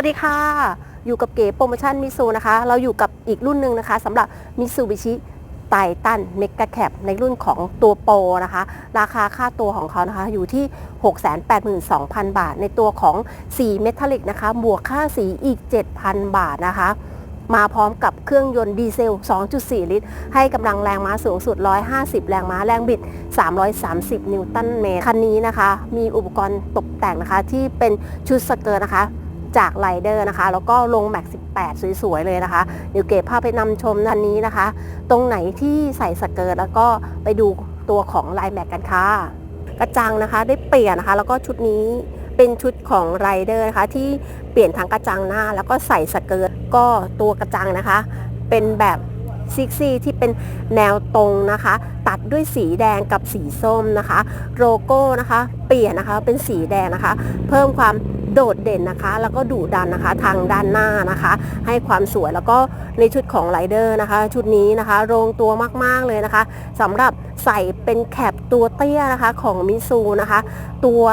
วัสดีค่ะ อยู่กับเก๋โปรโมชั่นมิซูนะคะ เราอยู่กับอีกรุ่นหนึ่งนะคะสำหรับมิซูบิชิไททันเมกะแคปในรุ่นของตัวโปรนะคะ ราคาค่าตัวของเขานะคะ อยู่ที่ 682,000 บาท ในตัวของสีเมทัลลิกนะคะ บวกค่าสีอีก 7,000 บาทนะคะ มาพร้อมกับเครื่องยนต์ดีเซล 2.4 ลิตร ให้กำลังแรงม้าสูงสุด 150 แรงม้าแรงบิด 330 นิวตันเมตร คันนี้นะคะ มีอุปกรณ์ตกแต่งนะคะที่เป็นชุดสเกิร์ตนะคะ จากไรเดอร์นะคะ แล้วก็ลงแม็ก 18 สวย ๆ เลยนะคะเดี๋ยวเก็บภาพไปนำชมด้านนี้นะคะ ตรงไหนที่ใส่สเกิร์ตแล้วก็ไปดูตัวของลายแม็กกันค่ะ กระจังนะคะได้เปลี่ยนนะคะ แล้วก็ชุดนี้เป็นชุดของไรเดอร์นะคะที่เปลี่ยนทั้งกระจังหน้า แล้วก็ใส่สเกิร์ตก็ตัวกระจังนะคะ เป็นแบบซิกซี่ที่เป็นแนวตรงนะคะ ตัดด้วยสีแดงกับสีส้มนะคะ โลโก้นะคะ เปลี่ยนนะคะเป็นสีแดงนะคะ เพิ่มความ โดดเด่นนะคะ แล้วก็ดุดันนะคะทางด้านหน้านะคะ ให้ความสวยแล้วก็ในชุดของไรเดอร์นะคะ ชุดนี้นะคะโรงตัวมาก ๆ เลยนะคะสำหรับใส่เป็นแคปตัวเตี้ยนะคะของมิซูนะคะ ตัว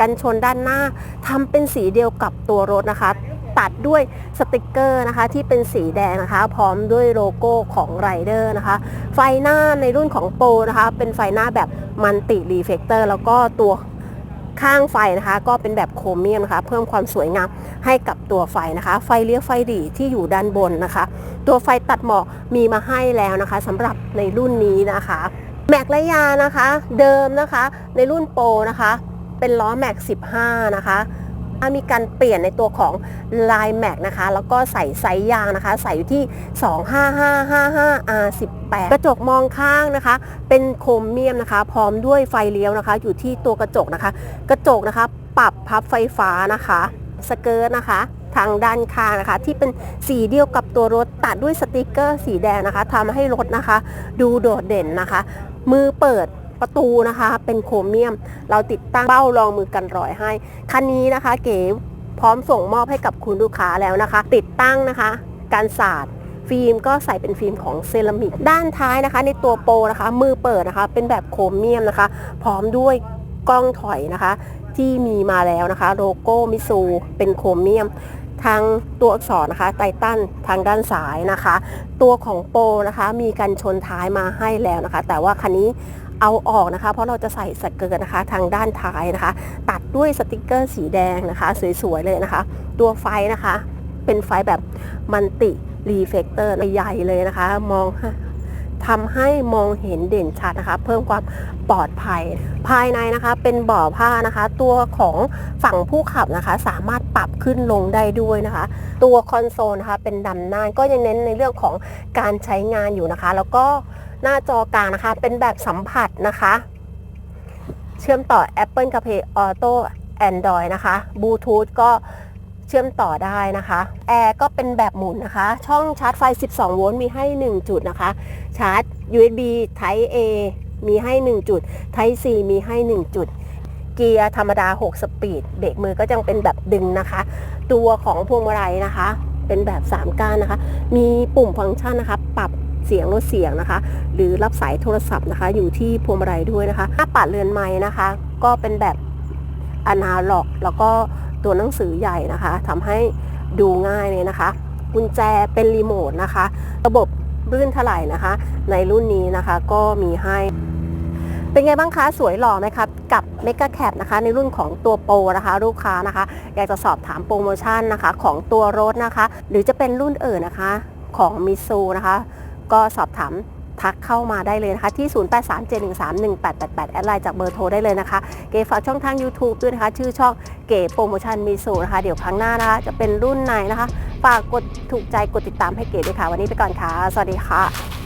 กันชนด้านหน้าทำเป็นสีเดียวกับตัวรถนะคะตัดด้วยสติกเกอร์นะคะที่เป็นสีแดงนะคะ พร้อมด้วยโลโก้ของไรเดอร์นะคะ ไฟหน้าในรุ่นของโปนะคะ เป็นไฟหน้าแบบมันติรีเฟกเตอร์แล้วก็ตัว ข้างไฟนะคะ ก็เป็นแบบโครเมียมนะคะ เพิ่มความสวยงามให้กับตัวไฟนะคะ ไฟเลี้ยวไฟดีที่อยู่ด้านบนนะคะ ตัวไฟตัดหมอกมีมาให้แล้วนะคะสำหรับในรุ่นนี้นะคะ แม็กระยานะคะ เดิมนะคะ ในรุ่นโปรนะคะ เป็นล้อแม็ก 15 นะคะ มีการเปลี่ยนในตัวของลายแม็กนะคะ แล้วก็ใส่ไซส์ยางนะคะ ใส่อยู่ที่ 25555 R18 กระจกมองข้างนะคะ เป็นโครเมียมนะคะ พร้อมด้วยไฟเลี้ยวนะคะ อยู่ที่ตัวกระจกนะคะ กระจกนะคะ ปรับพับไฟฟ้านะคะ สเกิร์ตนะคะทางด้านข้างนะคะ ที่เป็นสีเดียวกับตัวรถตัดด้วยสติกเกอร์สีแดงนะคะทำให้รถนะคะ ดูโดดเด่นนะคะ มือเปิด ประตูนะคะ เป็นโครเมียม เราติดตั้งเบ้ารองมือกันรอยให้ คันนี้นะคะ เก๋พร้อมส่งมอบให้กับคุณลูกค้าแล้วนะคะ ติดตั้งนะคะ การสาดฟิล์มก็ใส่เป็นฟิล์มของเซรามิก ด้านท้ายนะคะ ในตัวโปรนะคะ มือเปิดนะคะ เป็นแบบโครเมียมนะคะ พร้อมด้วยกล้องถอยนะคะ ที่มีมาแล้วนะคะ โลโก้มิซูเป็นโครเมียมทางตัวอักษรนะคะไททันทางด้านซ้ายนะคะ ตัวของโปนะคะมีกันชนท้ายมาให้แล้วนะคะ แต่ว่าคันนี้ เอาออกนะคะ เพราะเราจะใส่สเกิร์ตนะคะ ทางด้านท้ายนะคะ ตัดด้วยสติกเกอร์สีแดงนะคะ สวยๆเลยนะคะ ตัวไฟนะคะ เป็นไฟแบบมันติรีเฟกเตอร์ใหญ่ๆเลยนะคะ มอง ทำให้มองเห็นเด่นชัดนะคะ เพิ่มความปลอดภัย ภายในนะคะเป็นบ่อผ้านะคะ ตัวของฝั่งผู้ขับนะคะ สามารถปรับขึ้นลงได้ด้วยนะคะ ตัวคอนโซลนะคะเป็นดำหน้าก็ยังเน้นในเรื่องของการใช้งานอยู่นะคะ แล้วก็หน้าจอกลางนะคะ เป็นแบบสัมผัสนะคะ เชื่อมต่อ Apple CarPlay Auto Android นะคะบลูทูธก็ เชื่อมต่อได้นะคะแอร์ก็เป็นแบบหมุนนะคะ ช่องชาร์จไฟ 12 โวลต์มีให้ 1 จุดนะคะ ชาร์จ USB Type A มีให้ 1 จุด Type C มีให้ 1 จุด เกียร์ธรรมดา 6 สปีด เบรกมือก็ยังเป็นแบบดึงนะคะ ตัวของพวงมาลัยนะคะ เป็นแบบ 3 ก้านนะคะ มีปุ่มฟังก์ชันนะคะ ปรับเสียงลดเสียงนะคะ หรือรับสายโทรศัพท์นะคะ อยู่ที่พวงมาลัยด้วยนะคะหน้าปัดเรือนไม้นะคะ ก็เป็นแบบอนาล็อก แล้วก็ ตัวหนังสือใหญ่นะคะทำให้ดูง่ายเลยนะคะ กุญแจเป็นรีโมทนะคะ ระบบรื่นถลายนะคะ ในรุ่นนี้นะคะก็มีให้ เป็นไงบ้างคะ สวยหล่อไหมครับ กับ m e g a c a p นะคะ ในรุ่นของตัวโปรนะคะ ลูกค้านะคะ อยากจะสอบถามโปรโมชั่นนะคะ ของตัวรถนะคะ หรือจะเป็นรุ่นอื่นนะคะ ของมิซูนะคะ ก็สอบถาม ทักเข้ามาได้เลยนะคะ ที่ 0837131888 แอดไลน์จากเบอร์โทรได้เลยนะคะ เก๋ฝากช่องทาง YouTube ด้วยนะคะ ชื่อช่องเก๋โปรโมชั่นมิซูนะคะเดี๋ยวครั้งหน้านะคะ จะเป็นรุ่นไหนนะคะ ฝากกดถูกใจกดติดตามให้เก๋ด้วยค่ะ วันนี้ไปก่อนค่ะ สวัสดีค่ะ